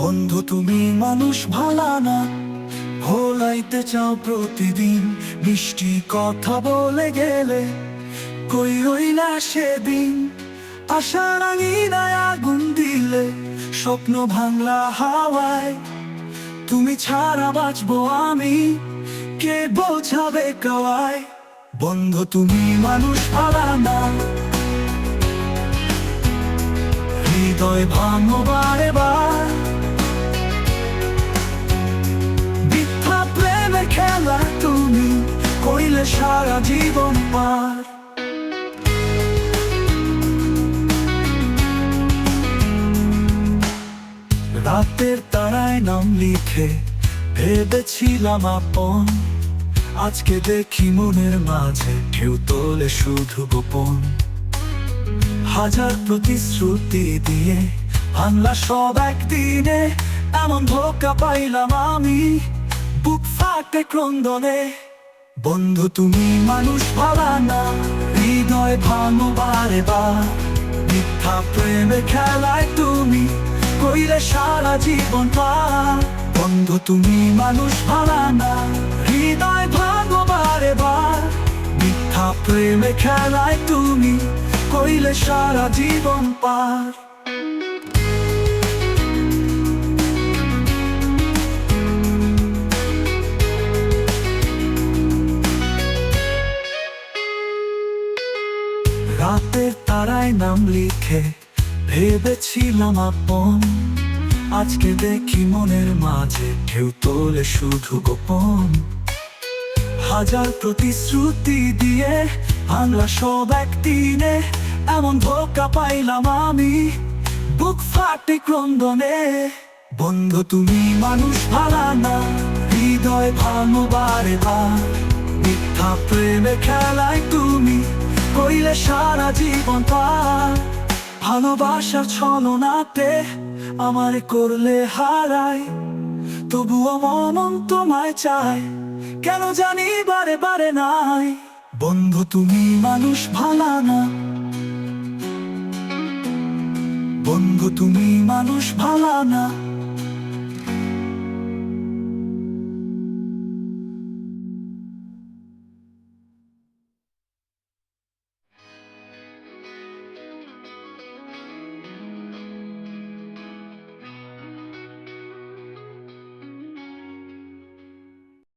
বন্ধু, তুমি মানুষ, ভালা না। ভোলাইতে চাও প্রতিদিন, মিষ্টি কথা বলে গেলে। কই রই না সেদিন আশার আঙিনায় আগুন দিলে। স্বপ্ন ভাঙলা হাওয়ায়, তুমি ছাড়া বাঁচবো আমি। কে বোঝাবে কাওয়ায়? বন্ধু, তুমি মানুষ না। হৃদয় ভাঙো সারা জীবন পার। রাতের তারায় নাম লিখে ভেবেছিলাম আপন। আজকে দেখি মনের মাঝে ঢেউ তোলে শুধু গোপন। হাজার প্রতিশ্রুতি দিয়ে ভাঙলা সব একদিনে, এমন ধোকা পাইলাম আমি। বুক ফাটে ক্রন্দনে। বন্ধু, তুমি মানুষ ভালা না। হৃদয় ভাঙো বারে বার মিথ্যা প্রেমে খেলায় তুমি কইলে সারা জীবন পার। বন্ধু, তুমি মানুষ ভালা না। হৃদয় ভাঙো বারে বার মিথ্যা প্রেমে খেলায় তুমি কইলে সারা জীবন পার। রাতের তারায় নাম লিখে ভেবেছিলাম আপন। আজকে দেখি মনের মাঝে ঢেউ তোলে শুধু গোপন। হাজার প্রতিশ্রুতি দিয়ে ভাঙলা সব একদিনে এমন ধোকা পাইলাম আমি। বুক ফাটে ক্রন্দনে। বন্ধু, তুমি মানুষ ভালা না, হৃদয় ভাঙো বারে বার। মিথ্যা প্রেমে খেলায় তুমি কইলে সারা জীবন পার। ভালোবাসার ছলনাতে আমার করলে হারায়। তবুও মনন তোমায় চায়, কেন জানি বারে বারে নাই। বন্ধু, তুমি মানুষ, ভালা না। বন্ধু, তুমি মানুষ, ভালা না।